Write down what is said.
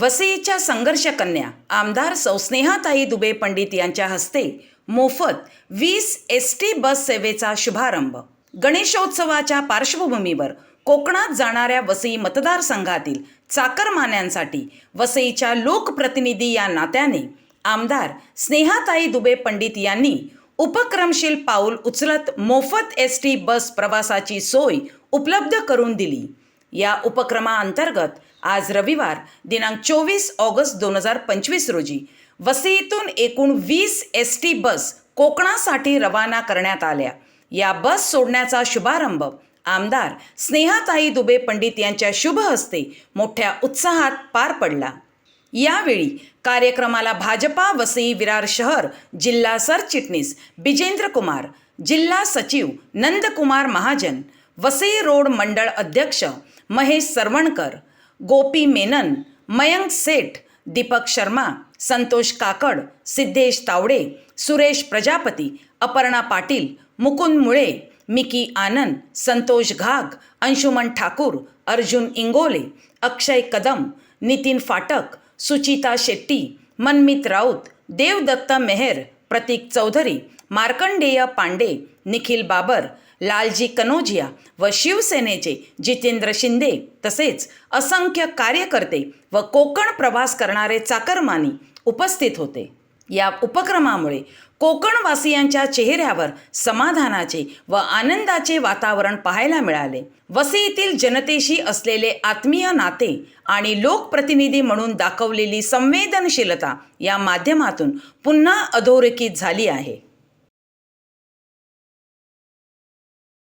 वसईच्या संघर्ष कन्या आमदार सौस्नेहाताई दुबे पंडित यांच्या हस्ते मोफत वीस एस टी बस सेवेचा शुभारंभ. गणेशोत्सवाच्या पार्श्वभूमीवर कोकणात जाणाऱ्या वसई मतदारसंघातील चाकरमान्यांसाठी वसईच्या लोकप्रतिनिधी या नात्याने आमदार स्नेहाताई दुबे पंडित यांनी उपक्रमशील पाऊल उचलत मोफत एस टी बस प्रवासाची सोय उपलब्ध करून दिली. या उपक्रमाअंतर्गत आज रविवार दिनांक चोवीस ऑगस्ट दोन हजार पंचवीस रोजी. वसईतून एकूण वीस एस टी बस कोकणासाठी रवाना करण्यात आल्या. या बस सोडण्याचा शुभारंभ आमदार स्नेहाताई दुबे पंडित यांच्या शुभ हस्ते मोठ्या उत्साहात पार पडला. यावेळी कार्यक्रमाला भाजपा वसई विरार शहर जिल्हा सरचिटणीस बिजेंद्र कुमार जिल्हा सचिव नंदकुमार महाजन वसई रोड मंडळ अध्यक्ष महेश सरवणकर गोपी मेनन मयंक सेठ दीपक शर्मा संतोष काकड सिद्धेश तावडे सुरेश प्रजापती अपर्णा पाटील मुकुंद मुळे मिकी आनंद संतोष घाग अंशुमन ठाकूर अर्जुन इंगोले अक्षय कदम नितीन फाटक सुचिता शेट्टी मनमित राऊत देवदत्त मेहर प्रतीक चौधरी मार्कंडेय पांडे निखिल बाबर लालजी कनोजिया व शिवसेनेचे जितेंद्र शिंदे तसेच असंख्य कार्यकर्ते व कोकण प्रवास करणारे चाकरमानी उपस्थित होते. या उपक्रमामुळे कोकणवासियांच्या चेहऱ्यावर समाधानाचे व आनंदाचे वातावरण पाहायला मिळाले. वसईतील जनतेशी असलेले आत्मीय नाते आणि लोकप्रतिनिधी म्हणून दाखवलेली संवेदनशीलता या माध्यमातून पुन्हा अधोरेखित झाली आहे.